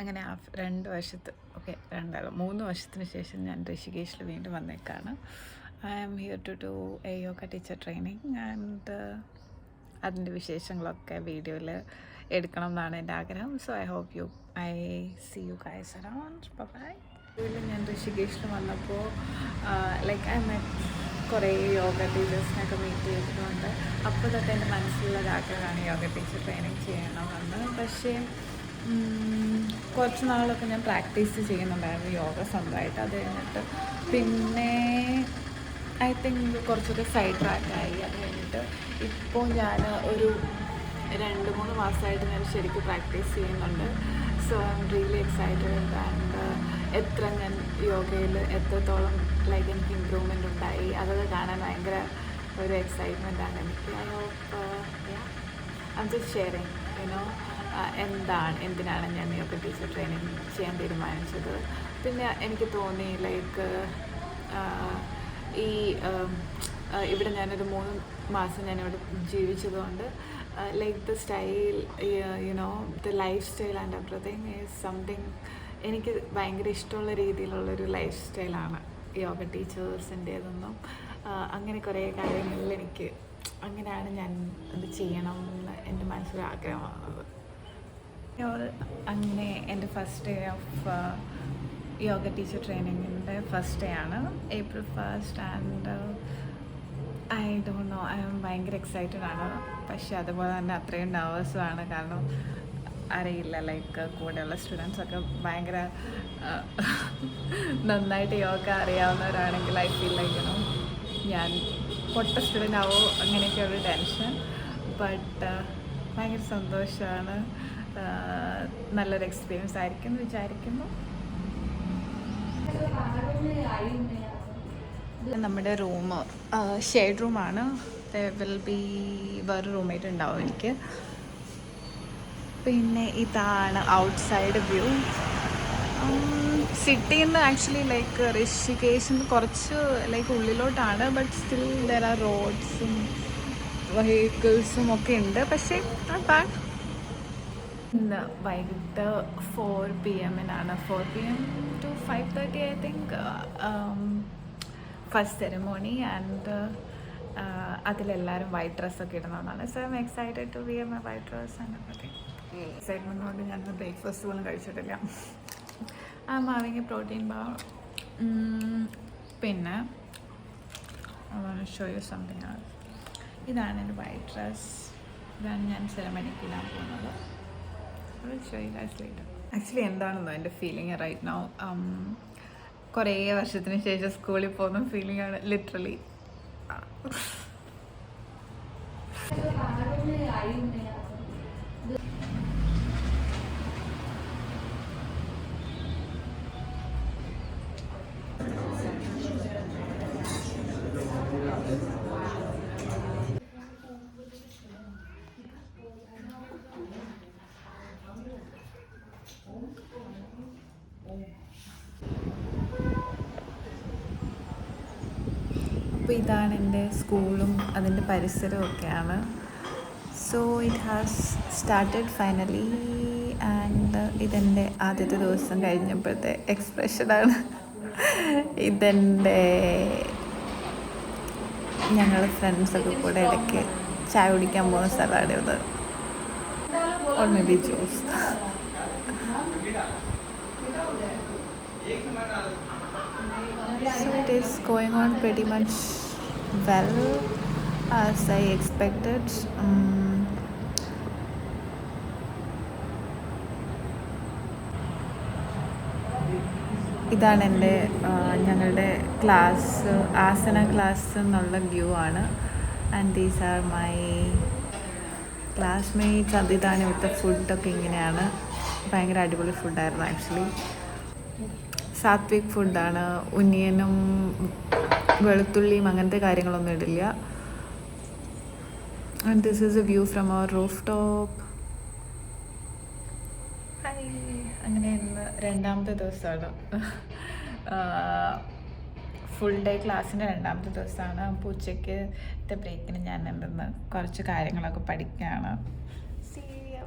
അങ്ങനെ ആ രണ്ട് വർഷത്ത് ഓക്കെ രണ്ടാളും. മൂന്ന് വർഷത്തിന് ശേഷം ഞാൻ ഋഷികേശിൽ വീണ്ടും വന്നേക്കാണ്. I am here to do a yoga teacher training and അതിന്റെ വിശേഷങ്ങളൊക്കെ വീഡിയോയിൽ എടുക്കണം എന്നാണ് എന്റെ ആഗ്രഹം. So I hope you I see you guys around bye ഞാൻ ഋഷികേശിൽ വന്നപ്പോൾ ലൈക്ക് ഐ മെറ്റ് കുറേ യോഗ ടീച്ചേഴ്സിനൊക്കെ മീറ്റ് ചെയ്തിട്ടുണ്ട്. അപ്പോൾ തൊട്ട് എന്റെ മനസ്സിലുള്ള ഒരാഗ്രഹമാണ് യോഗ ടീച്ചർ ട്രെയിനിങ് ചെയ്യണമെന്ന്. പക്ഷേ കുറച്ച് നാളൊക്കെ ഞാൻ പ്രാക്ടീസ് ചെയ്യുന്നുണ്ടായിരുന്നു യോഗ സ്വന്തമായിട്ട് അത് കഴിഞ്ഞിട്ട്. പിന്നെ ഐ തിങ്ക് കുറച്ചൊക്കെ സൈഡ് ട്രാക്കായി അത് കഴിഞ്ഞിട്ട് ഇപ്പോൾ ഞാൻ ഒരു രണ്ട് മൂന്ന് മാസമായിട്ട് ഞാൻ ശരിക്കും പ്രാക്ടീസ് ചെയ്യുന്നുണ്ട്. So I'm really excited and എത്ര ഞാൻ യോഗയിൽ എത്രത്തോളം ലൈക്ക് എനിക്ക് ഇമ്പ്രൂവ്മെന്റ് ഉണ്ടായി അതൊക്കെ കാണാൻ ഭയങ്കര ഒരു എക്സൈറ്റ്മെന്റ് ആണ്. എനിക്ക് I hope I'm just sharing you know എന്താണ് എന്തിനാണ് ഞാൻ യോഗ ടീച്ചർ ട്രെയിനിങ് ചെയ്യാൻ തീരുമാനിച്ചത്? പിന്നെ എനിക്ക് തോന്നി ലൈക്ക് ഈ ഇവിടെ ഞാനൊരു മൂന്ന് മാസം ഞാനിവിടെ ജീവിച്ചതുകൊണ്ട് like the style you know the lifestyle and everything is something എനിക്ക് ഭയങ്കര ഇഷ്ടമുള്ള രീതിയിലുള്ളൊരു ലൈഫ് സ്റ്റൈലാണ് യോഗ ടീച്ചേഴ്സിന്റേതെന്നും അങ്ങനെ കുറേ കാര്യങ്ങളിൽ എനിക്ക് അങ്ങനെയാണ് ഞാൻ അത് ചെയ്യണം എന്ന് എന്റെ യോൾ അങ്ങനെ എന്റെ first day of yoga teacher ട്രെയിനിങ്ങിന്റെ first day ആണ്. April first and I don't know I'm ഭയങ്കര എക്സൈറ്റഡ് ആണ്. പക്ഷെ അതുപോലെ തന്നെ അത്രയും നെർവസുമാണ് കാരണം അറിയില്ല ലൈക്ക് കൂടെയുള്ള സ്റ്റുഡൻസൊക്കെ ഭയങ്കര നന്നായിട്ട് യോഗ അറിയാവുന്നവരാണെങ്കിൽ ഐ ഫീൽ ലൈക്ക് ഞാൻ പൊട്ട സ്റ്റുഡന്റ് ആവോ ഒരു ടെൻഷൻ ബട്ട് ഭയങ്കര സന്തോഷമാണ് നല്ലൊരു എക്സ്പീരിയൻസ് ആയിരിക്കും എന്ന് വിചാരിക്കുന്നു. നമ്മുടെ റൂം ഷെയ്ഡ് റൂമാണ് വിൽ ബി വേറെ റൂമേറ്റ് ഉണ്ടാവും എനിക്ക്. പിന്നെ ഇതാണ് ഔട്ട്സൈഡ് വ്യൂ സിറ്റിയിൽ നിന്ന് ആക്ച്വലി ലൈക്ക് ഋഷികേശിൽ നിന്ന് കുറച്ച് ലൈക്ക് ഉള്ളിലോട്ടാണ് ബട്ട് സ്റ്റിൽ ദർ ആർ റോഡ്സും വെഹിക്കിൾസും ഒക്കെ ഉണ്ട്. പക്ഷേ ബാഡ് ഇന്ന് വൈകിട്ട് four P എമ്മിനാണ് four P M to five thirty I think first ceremony and അതിലെല്ലാവരും white ഡ്രസ്സൊക്കെ ഇടുന്നതാണ് so I excited to be M I white dress and excitement കൊണ്ട് ഞാൻ ബ്രേക്ക്ഫാസ്റ്റ് പോലും കഴിച്ചിട്ടില്ല. ആ മാവിങ്ങി പ്രോട്ടീൻ ബാർ പിന്നെ ഷോ യു സംതിങ് ഇതാണ് എന്റെ വൈറ്റ് ഡ്രസ് ഇതാണ് ഞാൻ സെറമണിക്ക് ഇടാൻ പോകുന്നത്. ആക്ച്വലി എന്താണെന്നോ എന്റെ ഫീലിംഗ് റൈറ്റ് നൗ കുറേ വർഷത്തിന് ശേഷം സ്കൂളിൽ പോകുന്ന ഫീലിംഗ് ആണ് ലിറ്ററലി അപ്പോൾ ഇതാണ് എന്റെ സ്കൂളും അതിന്റെ പരിസരവും ഒക്കെയാണ്. So it has started finally and ഇതെന്റെ ആദ്യത്തെ ദിവസം കഴിഞ്ഞപ്പോഴത്തെ എക്സ്പ്രഷനാണ് ഇതെന്റെ ഞങ്ങൾ ഫ്രണ്ട്സൊക്കെ കൂടെ ഇടയ്ക്ക് ചായ കുടിക്കാൻ പോകുന്ന സ്ഥലമാണ് ഇത്. Or maybe juice it is going on pretty much well as I expected. Um, ഇതാണ് എന്റെ ഞങ്ങളുടെ ക്ലാസ് ആസന ക്ലാസ് എന്നുള്ള വ്യൂ ആണ്. And these are my classmates അത് ഇതാണ് ഇവിടുത്തെ ഫുഡൊക്കെ ഇങ്ങനെയാണ്. ഭയങ്കര അടിപൊളി ഫുഡായിരുന്നു ആക്ച്വലി സാത്വിക് ഫുഡാണ് ഉന്നിയനും വെളുത്തുള്ളിയും അങ്ങനത്തെ കാര്യങ്ങളൊന്നും ഇടില്ല. And this is a view from our rooftop അങ്ങനെ ഇന്ന് രണ്ടാമത്തെ ദിവസമാണ്. ഫുൾ ഡേ ക്ലാസ്സിന്റെ രണ്ടാമത്തെ ദിവസമാണ്. അപ്പോൾ ഉച്ചയ്ക്കത്തെ ബ്രേക്കിന് ഞാൻ എന്തെന്ന് കുറച്ച് കാര്യങ്ങളൊക്കെ പഠിക്കുകയാണ് C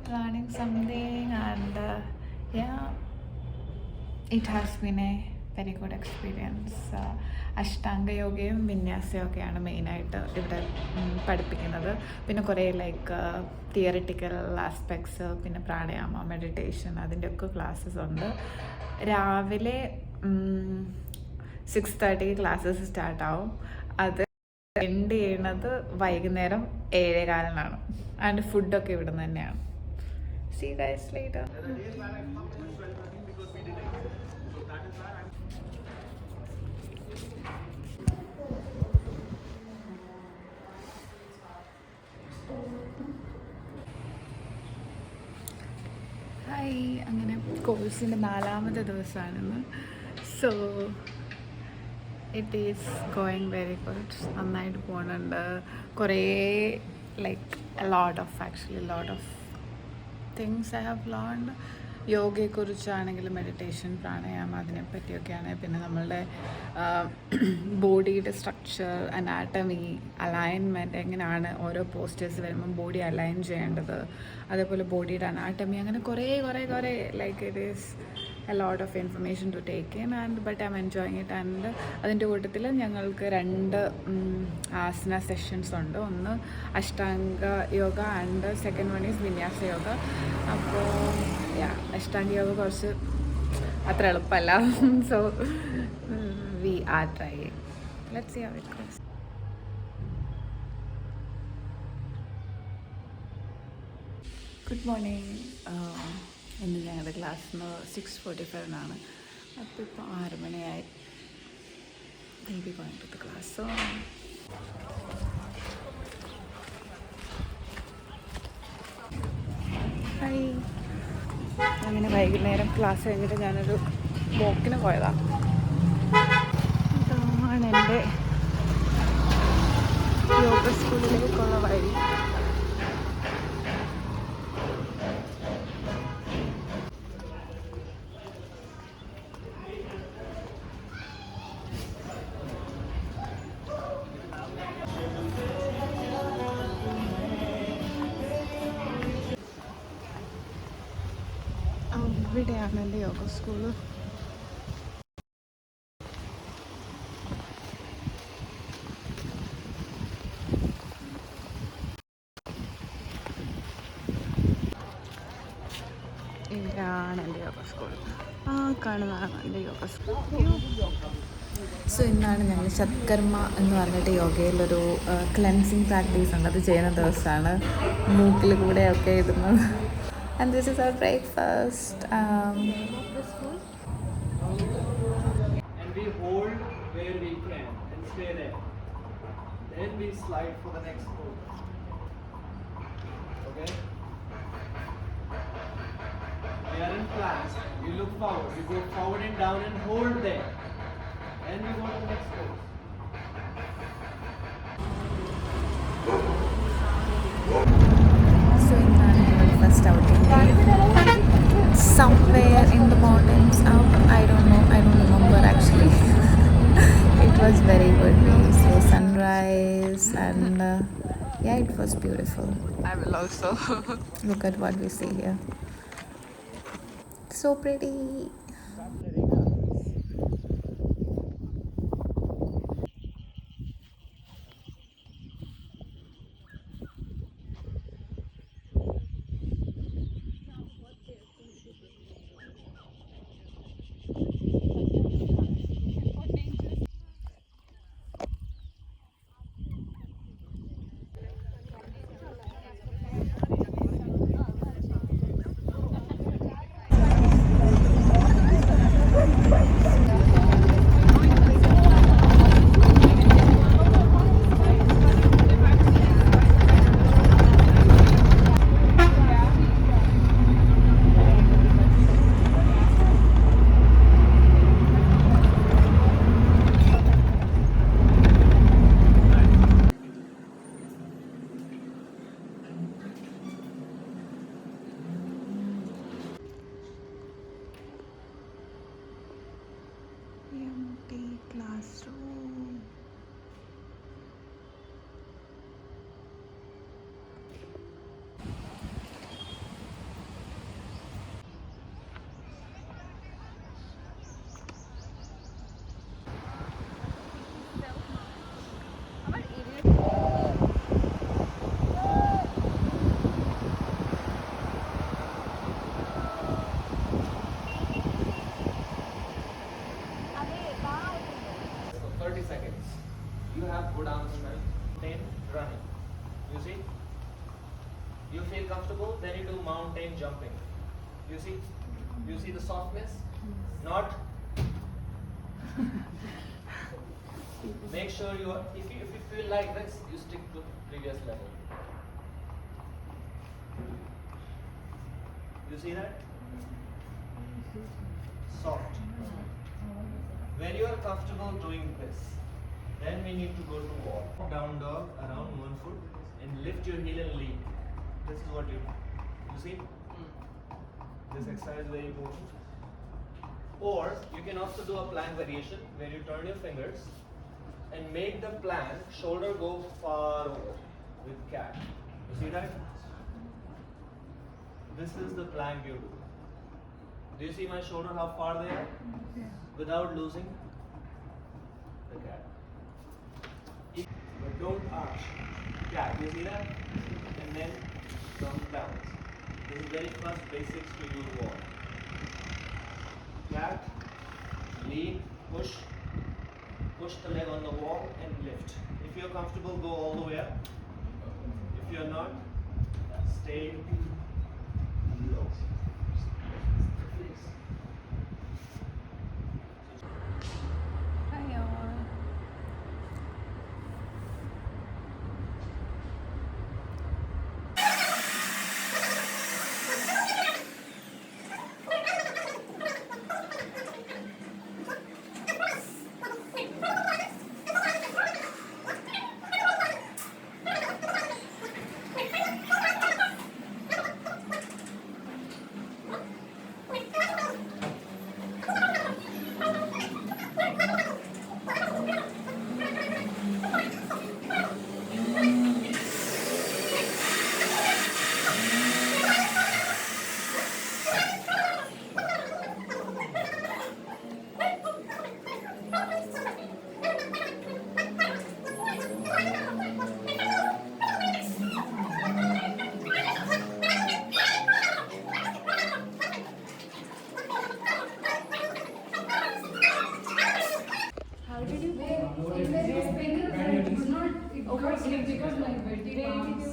planning something uh, yeah. It has been a very good experience Ashtanga യോഗയും വിന്യാസയോഗയാണ് മെയിനായിട്ട് ഇവിടെ പഠിപ്പിക്കുന്നത്. പിന്നെ കുറേ ലൈക്ക് തിയറിറ്റിക്കൽ ആസ്പെക്ട്സ് പിന്നെ പ്രാണായാമ മെഡിറ്റേഷൻ അതിന്റെയൊക്കെ ക്ലാസ്സസ് ഉണ്ട്. രാവിലെ സിക്സ് തേർട്ടിക്ക് ക്ലാസ്സസ് സ്റ്റാർട്ടാവും അത് എൻഡ് ചെയ്യണത് വൈകുന്നേരം ഏഴേകാലിനാണ്. ആൻഡ് ഫുഡൊക്കെ ഇവിടെ നിന്ന് തന്നെയാണ്. സീ ഗൈസ് ലേറ്റർ ഹായ് അങ്ങനെ കോഴ്സിന്റെ നാലാമത്തെ ദിവസമാണെന്ന്. So it is going very good നന്നായിട്ട് പോകുന്നുണ്ട് കുറേ like lot of actually lot of things I have learned യോഗയെക്കുറിച്ചാണെങ്കിലും meditation പ്രാണായാമം അതിനെപ്പറ്റിയൊക്കെയാണ്. പിന്നെ നമ്മളുടെ ബോഡിയുടെ സ്ട്രക്ചർ അനാട്ടമി അലൈൻമെന്റ് എങ്ങനെയാണ് ഓരോ പോസ്റ്റേഴ്സ് വരുമ്പം ബോഡി അലൈൻ ചെയ്യേണ്ടത്. അതേപോലെ ബോഡിയുടെ അനാട്ടമി അങ്ങനെ കുറേ കുറേ കുറേ like it is a lot of information to take in and but I'm enjoying it and അതിന്റെ കൂട്ടത്തിൽ ഞങ്ങൾക്ക് രണ്ട് ആസന സെഷൻസ് ഉണ്ട്. ഒന്ന് Ashtanga yoga and second one is Vinyasa yoga അപ്പോൾ യാ അഷ്ടാംഗ യോഗ കുറച്ച് അത്ര എളുപ്പമല്ല. So we are try let see how it goes good morning ഇന്ന് ഞങ്ങളുടെ ക്ലാസ്സിന് സിക്സ് ഫോർട്ടി ഫൈവിനാണ് അപ്പോൾ ഇപ്പോൾ ആറ് മണിയായി. Baby to the class hi അങ്ങനെ വൈകുന്നേരം ക്ലാസ് കഴിഞ്ഞിട്ട് ഞാനൊരു വോക്കിന് പോയതാണ് ഇതാണ് എന്റെ യോഗ സ്കൂളിലേക്കുള്ള വഴി. സ്കൂൾ ഇതാണ് എന്റെ യോഗ സ്കൂൾ. ആ കാണുന്നതാണ് എന്റെ യോഗ സ്കൂൾ. സോ ഇന്നാണ് ഞങ്ങൾ ശത്കർമ്മ എന്ന് പറഞ്ഞിട്ട് യോഗയിലൊരു ക്ലൻസിങ് പ്രാക്ടീസ് ഉണ്ട്. അത് ചെയ്യുന്ന ദിവസമാണ്. മൂക്കിൽ കൂടെ ഒക്കെ ഇടുന്നത്. And this is our breakfast stay there. Then we slide for the next move. Okay? We are in planks. We look forward. We go forward and down and hold there. Then we go to the next pose. So in somewhere in the mountains um, I don't know, I don't remember actually. was very good we saw sunrise and uh, yeah it was beautiful. I will also. Look at what we see here. So pretty spontaneous jumping. You see? You see the softness? Not. Make sure you are, if you, if you feel like this, you stick to previous level. You see that? Soft. When you are comfortable doing this, then we need to go to walk. Down dog around one foot and lift your heel and lean. This is what you do. You see? Hmm. This exercise is very important. Or you can also do a plank variation where you turn your fingers and make the plank shoulder go far over with cat. You see that? This is the plank you do. Do you see my shoulder how far they are? Without losing the cat. But don't arch. Cat, you see that? And then down. This is very first basics to use wall. Cat, lean, push, push the leg on the wall and lift. If you're comfortable, go all the way up. If you're not, stay because my birthday comes.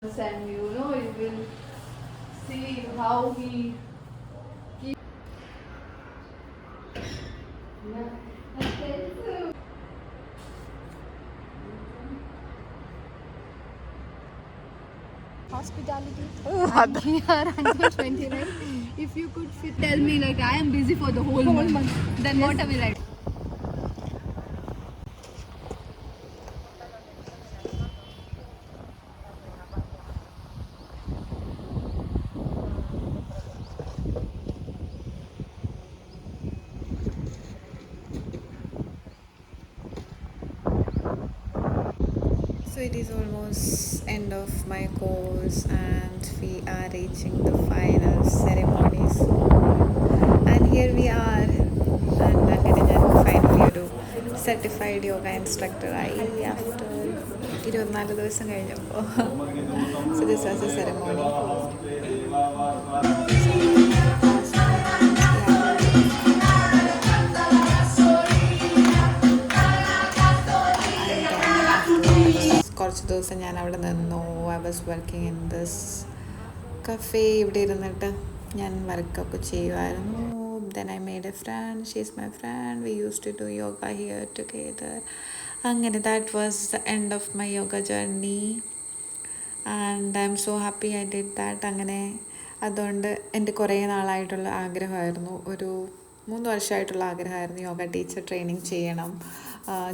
And you know you will see how he keep. Hospitality. I'm here until 29. If you could fit, tell me like I am busy for the whole, month. Then what will I do? My course and we are reaching the final ceremony soon. And here we are. And അങ്ങനെ ഞാൻ finally ഒരു certified yoga ഇൻസ്ട്രക്ടറായി after ഇരുപത്തിനാല് ദിവസം കഴിഞ്ഞപ്പോൾ so this was a ceremony ദിവസം ഞാൻ അവിടെ നിന്നു. I was working in this cafe ഇവിടെ ഇരുന്നിട്ട് ഞാൻ വർക്കൊക്കെ ചെയ്യുമായിരുന്നു then I made a friend she's my friend we use to do yoga here together അങ്ങനെ that was the end of my yoga journey and I'm so happy I did that അങ്ങനെ അതുകൊണ്ട് എന്റെ കുറേ നാളായിട്ടുള്ള ആഗ്രഹമായിരുന്നു. ഒരു മൂന്ന് വർഷമായിട്ടുള്ള ആഗ്രഹമായിരുന്നു യോഗ ടീച്ചർ ട്രെയിനിങ് ചെയ്യണം.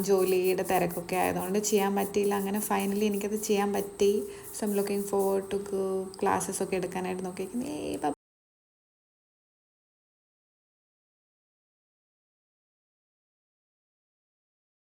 ജോലിയുടെ തിരക്കൊക്കെ ആയതുകൊണ്ട് ചെയ്യാൻ പറ്റിയില്ല. അങ്ങനെ ഫൈനലി എനിക്കത് ചെയ്യാൻ പറ്റി. Some looking for to classes ഒക്കെ എടുക്കാനായിട്ട് നോക്കിയിരിക്കുന്നത്